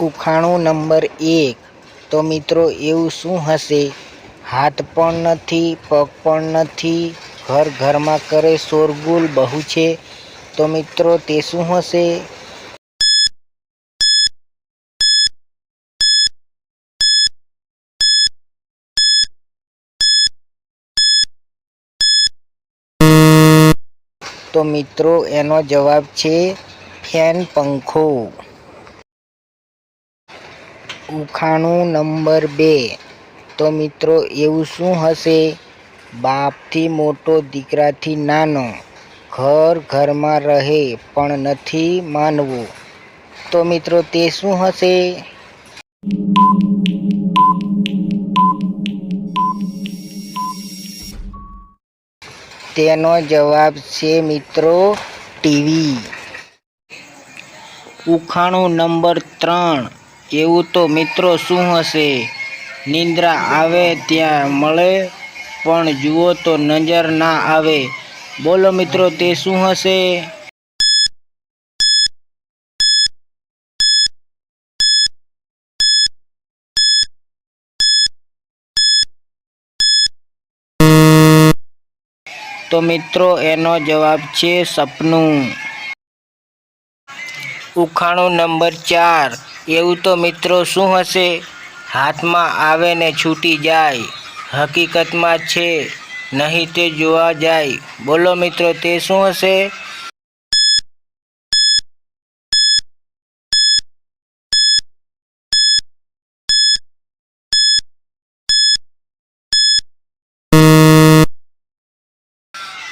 ઉખાણું નંબર એક. તો મિત્રો, એવું શું હશે? હાથ પણ નથી, પગ પણ નથી, ઘર ઘરમાં કરે શોરગુલ બહુ છે. તો મિત્રો, તે શું હશે? તો મિત્રો, એનો જવાબ છે ફેન પંખો. ઉખાણું નંબર બે. તો મિત્રો, એવું શું હશે? બાપથી મોટો, દીકરાથી નાનો. ઘર ઘરમાં રહે, પણ નથી માનવું. તો મિત્રો, તે શું હશે? તેનો જવાબ છે મિત્રો, ટીવી. ઉખાણું નંબર ત્રણ. એવું તો મિત્રો શું હશે? નિંદ્રા આવે ત્યાં મળે, પણ જુઓ તો નજર ના આવે. બોલો મિત્રો, તે શું હશે? તો મિત્રો, એનો જવાબ છે સપનું. ઉખાણું નંબર ચાર. એવું તો મિત્રો શું હશે? હાથમાં આવે ને છૂટી જાય. હકીકતમાં છે, નહીં તે જોવા જાય. બોલો મિત્રો, તે શું હશે?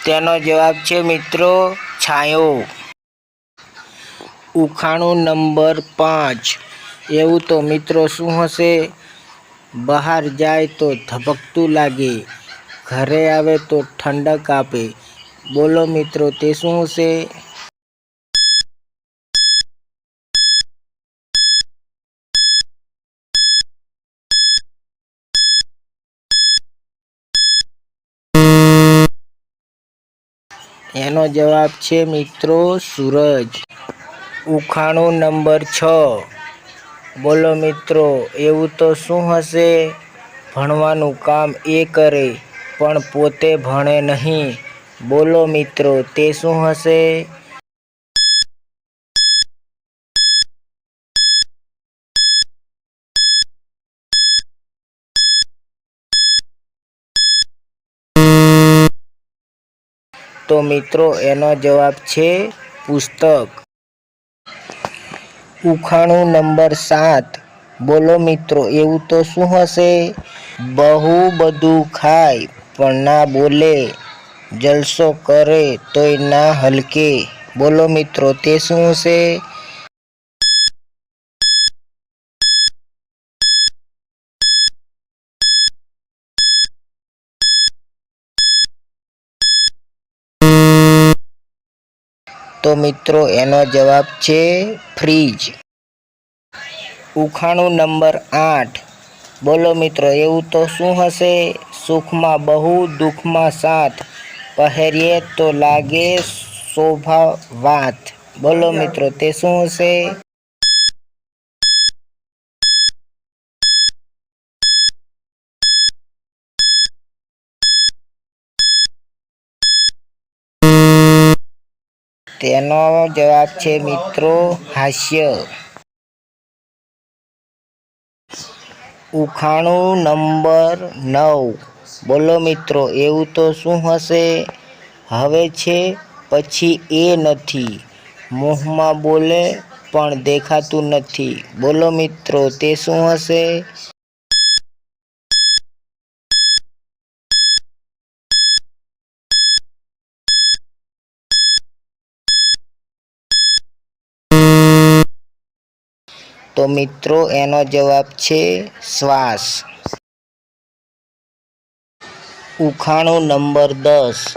તેનો જવાબ છે મિત્રો, છાંયો. ઉખાણું નંબર પાંચ. એવું તો મિત્રો શું હશે? બહાર જાય તો ધબકતું લાગે. ઘરે આવે તો ઠંડક આપે. બોલો મિત્રો, તે શું હશે? એનો જવાબ છે મિત્રો, સૂરજ. ઉખાણું નંબર છ. બોલો મિત્રો, એવું તો શું હશે? ભણવાનું કામ એ કરે, પણ પોતે ભણે નહીં. બોલો મિત્રો, તે શું હશે? તો મિત્રો, એનો જવાબ છે પુસ્તક. ઉખાણું નંબર સાત. બોલો મિત્રો, એવું તો શું હશે? બહુ બધું ખાય, પણ ના બોલે. જલસો કરે, તોય ના હલકે. બોલો મિત્રો, તે શું હશે? તો મિત્રો એનો જવાબ છે ફ્રીજ. ઉખાણું નંબર આઠ. બોલો મિત્રો એવું તો શું હશે? સુખમાં બહુ દુઃખમાં સાથ પહેરીએ તો લાગે શોભા વાત બોલો મિત્રો તે શું હશે? તેનો જવાબ છે, મિત્રો, હાસ્ય. ઉખાણું નંબર નવ. બોલો, મિત્રો, એવું તો શું હશે? હવે છે, પછી એ નથી. મોંમાં બોલે, પણ દેખાતું નથી. બોલો, મિત્રો, તે શું હશે? તો મિત્રો, એનો જવાબ છે શ્વાસ. ઉખાણું નંબર દસ.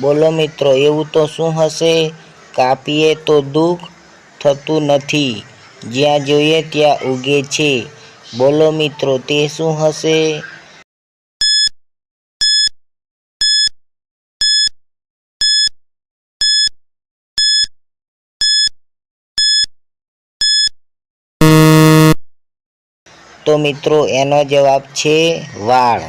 બોલો મિત્રો, એવું તો શું હશે? કાપીએ તો દુઃખ થતું નથી. જ્યાં જોઈએ ત્યાં ઉગે છે. બોલો મિત્રો, તે શું હશે? તો મિત્રો એનો જવાબ છે વાળ.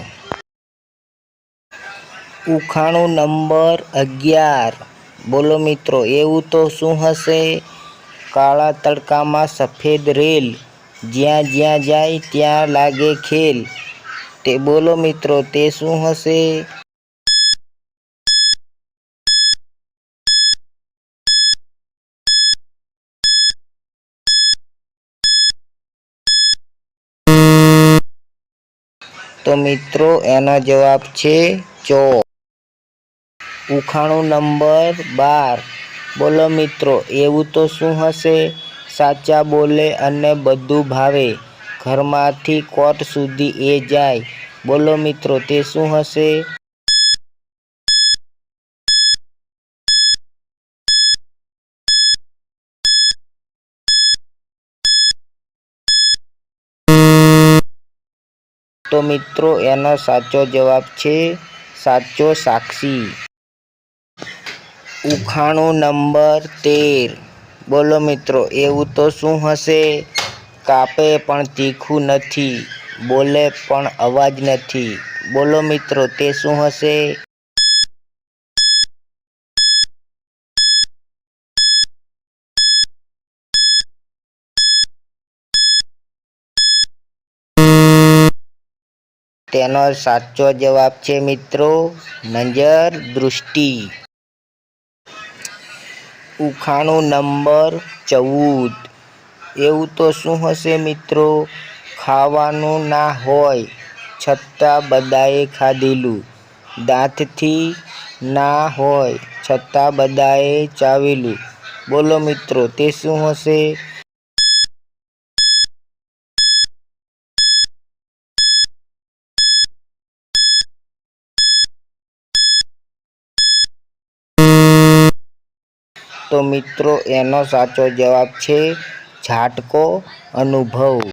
ઉખાણું નંબર અગિયાર. બોલો મિત્રો, એવું તો શું હશે? કાળા તડકામાં સફેદ રેલ. જ્યાં જ્યાં જાય ત્યાં લાગે ખેલ. તે બોલો મિત્રો, તે શું હશે? તો મિત્રો, એનો જવાબ છે ચો. ઉખાણું નંબર બાર. બોલો મિત્રો, એવું તો શું હશે? સાચા બોલે અને બધું ભાવે. ઘરમાંથી કોર્ટ સુધી એ જાય. બોલો મિત્રો, તે શું હશે? તો મિત્રો, એનો સાચો જવાબ છે સાચો સાક્ષી. ઉખાણું નંબર તેર. બોલો મિત્રો, એવું તો શું હશે? કાપે પણ તીખું નથી, બોલે પણ અવાજ નથી. બોલો મિત્રો, તે શું હશે? તેનો સાચો જવાબ છે મિત્રો, નજર દૃષ્ટિ. ઉખાણું નંબર ચૌદ. એવું તો શું હશે મિત્રો? ખાવાનું ના હોય, છતાં બધાએ ખાધેલું. દાંતથી ના હોય, છતાં બધાએ ચાવેલું. બોલો મિત્રો, તે શું હશે? તો મિત્રો એનો સાચો જવાબ છે ઝાટકો અનુભવ.